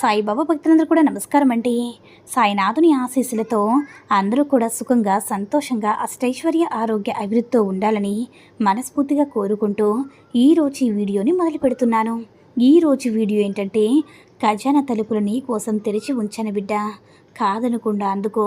సాయిబాబా భక్తులందరూ కూడా నమస్కారం అండి. సాయినాథుని ఆశీస్సులతో అందరూ కూడా సుఖంగా సంతోషంగా అష్టైశ్వర్య ఆరోగ్య అభివృద్ధితో ఉండాలని మనస్ఫూర్తిగా కోరుకుంటూ ఈరోజు ఈ వీడియోని మొదలు పెడుతున్నాను. ఈరోజు వీడియో ఏంటంటే ఖజానా తలుపులు నీ కోసం తెరిచి ఉంచను బిడ్డ. కాదనకుండా అందుకో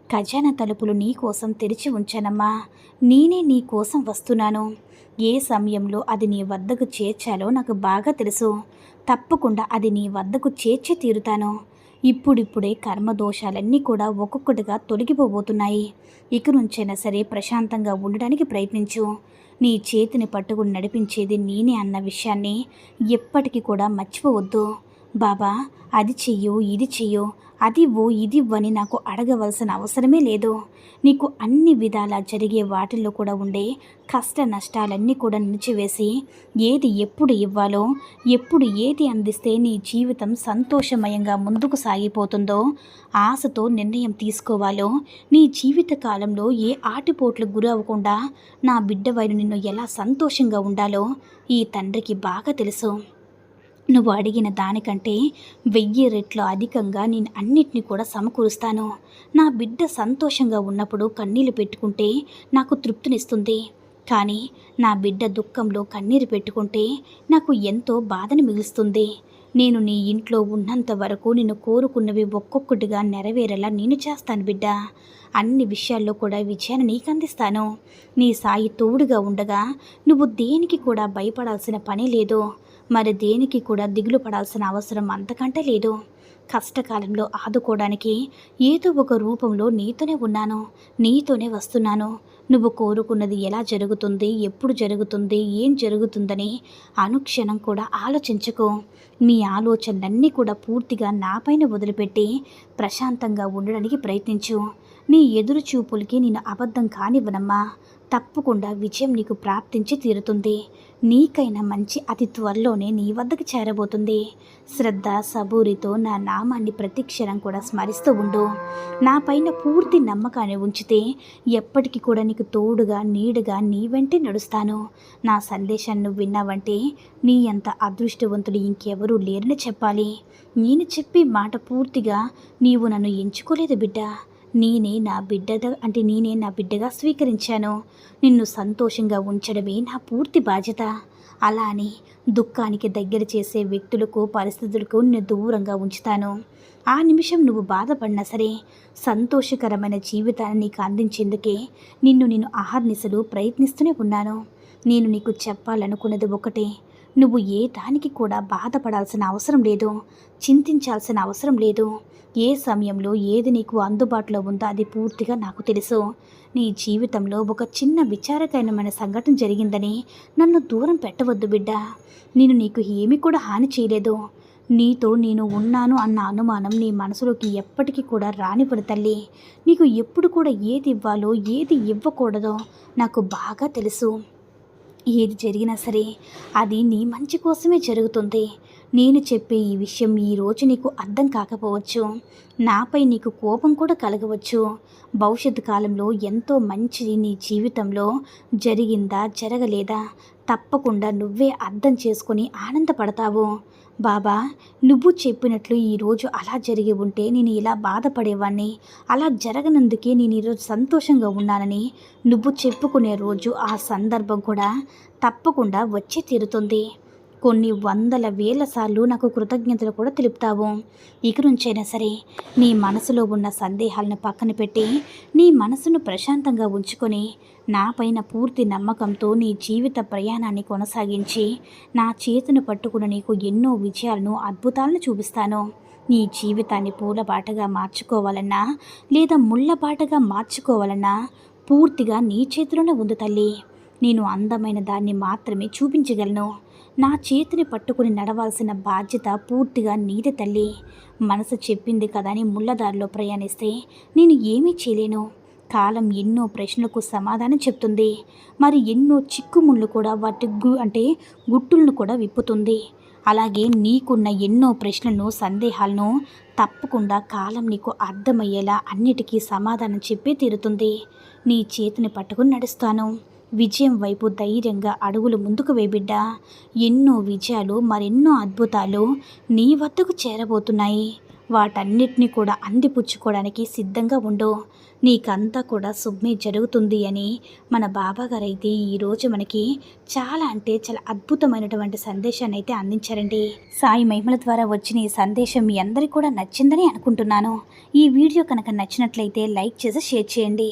ఖజానా తలుపులు నీ కోసం తెరిచి ఉంచానమ్మా. నేనే నీకోసం వస్తున్నాను. ఏ సమయంలో అది నీ వద్దకు చేర్చాలో నాకు బాగా తెలుసు. తప్పకుండా అది నీ వద్దకు చేర్చి తీరుతాను. ఇప్పుడిప్పుడే కర్మదోషాలన్నీ కూడా ఒక్కొక్కటిగా తొలగిపోబోతున్నాయి. ఇక నుంచైనా సరే ప్రశాంతంగా ఉండడానికి ప్రయత్నించు. నీ చేతిని పట్టుకుని నడిపించేది నేనే అన్న విషయాన్ని ఎప్పటికీ కూడా మర్చిపోవద్దు. బాబా అది చెయ్యు ఇది చెయ్యు అదివో ఇదివ్వని నాకు అడగవలసిన అవసరమే లేదు. నీకు అన్ని విధాలా జరిగే వాటిల్లో కూడా ఉండే కష్ట నష్టాలన్నీ కూడా నిలిచివేసి ఏది ఎప్పుడు ఇవ్వాలో ఎప్పుడు ఏది అందిస్తే నీ జీవితం సంతోషమయంగా ముందుకు సాగిపోతుందో ఆశతో నిర్ణయం తీసుకోవాలో నీ జీవిత కాలంలో ఏ ఆటిపోట్లు గురవ్వకుండా నా బిడ్డ నిన్ను ఎలా సంతోషంగా ఉండాలో ఈ తండ్రికి బాగా తెలుసు. నువ్వు అడిగిన దానికంటే వెయ్యి రెట్లు అధికంగా నేను అన్నిటిని కూడా సమకూరుస్తాను. నా బిడ్డ సంతోషంగా ఉన్నప్పుడు కన్నీళ్ళు పెట్టుకుంటే నాకు తృప్తినిస్తుంది. కానీ నా బిడ్డ దుఃఖంలో కన్నీరు పెట్టుకుంటే నాకు ఎంతో బాధని మిగులుస్తుంది. నేను నీ ఇంట్లో ఉన్నంత వరకు నేను కోరుకున్నవి ఒక్కొక్కటిగా నెరవేరేలా నేను చేస్తాను బిడ్డ. అన్ని విషయాల్లో కూడా విజయాన్ని నీకు అందిస్తాను. నీ సాయి తోడుగా ఉండగా నువ్వు దేనికి కూడా భయపడాల్సిన పని లేదు. మరి దేనికి కూడా దిగులు పడాల్సిన అవసరం అంతకంటే లేదు. కష్టకాలంలో ఆదుకోవడానికి ఏదో ఒక రూపంలో నీతోనే ఉన్నాను. నీతోనే వస్తున్నాను. నువ్వు కోరుకున్నది ఎలా జరుగుతుంది ఎప్పుడు జరుగుతుంది ఏం జరుగుతుందని అనుక్షణం కూడా ఆలోచించకు. మీ ఆలోచనలన్నీ కూడా పూర్తిగా నాపైన వదిలిపెట్టి ప్రశాంతంగా ఉండడానికి ప్రయత్నించు. నీ ఎదురు చూపులకి నేను అబద్ధం కానివ్వనమ్మా. తప్పకుండా విజయం నీకు ప్రాప్తించి తీరుతుంది. నీకైనా మంచి అతి త్వరలోనే నీ వద్దకు చేరబోతుంది. శ్రద్ధ సబూరితో నా నామాన్ని ప్రతిక్షణం కూడా స్మరిస్తూ ఉండు. నా పైన పూర్తి నమ్మకాన్ని ఉంచితే ఎప్పటికీ కూడా నీకు తోడుగా నీడుగా నీ వెంటే నడుస్తాను. నా సందేశాన్ని నువ్వు విన్నావంటే నీ అంత అదృష్టవంతుడు ఇంకెవరూ లేరని చెప్పాలి. నేను చెప్పే మాట పూర్తిగా నీవు నన్ను ఎంచుకోలేదు బిడ్డ. నేనే నా బిడ్డ అంటే నేనే నా బిడ్డగా స్వీకరించాను. నిన్ను సంతోషంగా ఉంచడమే నా పూర్తి బాధ్యత. అలా అని దుఃఖానికి దగ్గర చేసే వ్యక్తులకు పరిస్థితులకు నిన్ను దూరంగా ఉంచుతాను. ఆ నిమిషం నువ్వు బాధపడినా సరే సంతోషకరమైన జీవితాన్ని నీకు అందించేందుకే నిన్ను నేను ఆహర్నిశలు ప్రయత్నిస్తూనే ఉన్నాను. నేను నీకు చెప్పాలనుకున్నది ఒకటే నువ్వు ఏ దానికి కూడా బాధపడాల్సిన అవసరం లేదు. చింతించాల్సిన అవసరం లేదు. ఏ సమయంలో ఏది నీకు అందుబాటులో ఉందో అది పూర్తిగా నాకు తెలుసు. నీ జీవితంలో ఒక చిన్న విచారకరమైన సంఘటన జరిగిందని నన్ను దూరం పెట్టవద్దు బిడ్డ. నేను నీకు ఏమీ కూడా హాని చేయలేదు. నీతో నేను ఉన్నాను అన్న అనుమానం నీ మనసులోకి ఎప్పటికీ కూడా రానివ్వడు తల్లి. నీకు ఎప్పుడు కూడా ఏది ఇవ్వాలో ఏది ఇవ్వకూడదో నాకు బాగా తెలుసు. ఏది జరిగినా సరే అది నీ మంచి కోసమే జరుగుతుంది. నేను చెప్పే ఈ విషయం ఈరోజు నీకు అర్థం కాకపోవచ్చు. నాపై నీకు కోపం కూడా కలగవచ్చు. భవిష్యత్తు కాలంలో ఎంతో మంచిది నీ జీవితంలో జరిగిందా జరగలేదా? తప్పకుండా నువ్వే అర్థం చేసుకొని ఆనందపడతావు. బాబా నువ్వు చెప్పినట్లు ఈరోజు అలా జరిగి ఉంటే నేను ఇలా బాధపడేవాడిని అలా జరగనందుకే నేను ఈరోజు సంతోషంగా ఉన్నానని నువ్వు చెప్పుకునే రోజు ఆ సందర్భం కూడా తప్పకుండా వచ్చి తీరుతుంది. కొన్ని వందల వేల సార్లు నాకు కృతజ్ఞతలు కూడా తెలుపుతావు. ఇక నుంచైనా సరే నీ మనసులో ఉన్న సందేహాలను పక్కన పెట్టి నీ మనసును ప్రశాంతంగా ఉంచుకొని నా పైన పూర్తి నమ్మకంతో నీ జీవిత ప్రయాణాన్ని కొనసాగించి నా చేతును పట్టుకుని నీకు ఎన్నో విజయాలను అద్భుతాలను చూపిస్తాను. నీ జీవితాన్ని పూలబాటగా మార్చుకోవాలన్నా లేదా ముళ్ళబాటగా మార్చుకోవాలన్నా పూర్తిగా నీ చేతిలోనే ఉంది తల్లి. నేను అందమైన దాన్ని మాత్రమే చూపించగలను. నా చేతిని పట్టుకుని నడవాల్సిన బాధ్యత పూర్తిగా నీది తల్లి. మనసు చెప్పింది కదా అని ముళ్ళదారిలో ప్రయాణిస్తే నేను ఏమీ చేయలేను. కాలం ఎన్నో ప్రశ్నలకు సమాధానం చెప్తుంది. మరి ఎన్నో చిక్కుముళ్ళు కూడా వాటి గు అంటే గుట్టులను కూడా విప్పుతుంది. అలాగే నీకున్న ఎన్నో ప్రశ్నలను సందేహాలను తప్పకుండా కాలం నీకు అర్థమయ్యేలా అన్నిటికీ సమాధానం చెప్పే తీరుతుంది. నీ చేతిని పట్టుకుని నడుస్తాను. విజయం వైపు ధైర్యంగా అడుగులు ముందుకు వేబిడ్డా ఎన్నో విజయాలు మరెన్నో అద్భుతాలు నీ వద్దకు చేరబోతున్నాయి. వాటన్నిటిని కూడా అందిపుచ్చుకోవడానికి సిద్ధంగా ఉండు. నీకంతా కూడా శుభ్మే జరుగుతుంది అని మన బాబాగారు అయితే ఈరోజు మనకి చాలా అంటే చాలా అద్భుతమైనటువంటి సందేశాన్ని అయితే అందించారండి. సాయి మహిమల ద్వారా వచ్చిన ఈ సందేశం మీ అందరికీ కూడా నచ్చిందని అనుకుంటున్నాను. ఈ వీడియో కనుక నచ్చినట్లయితే లైక్ చేసి షేర్ చేయండి.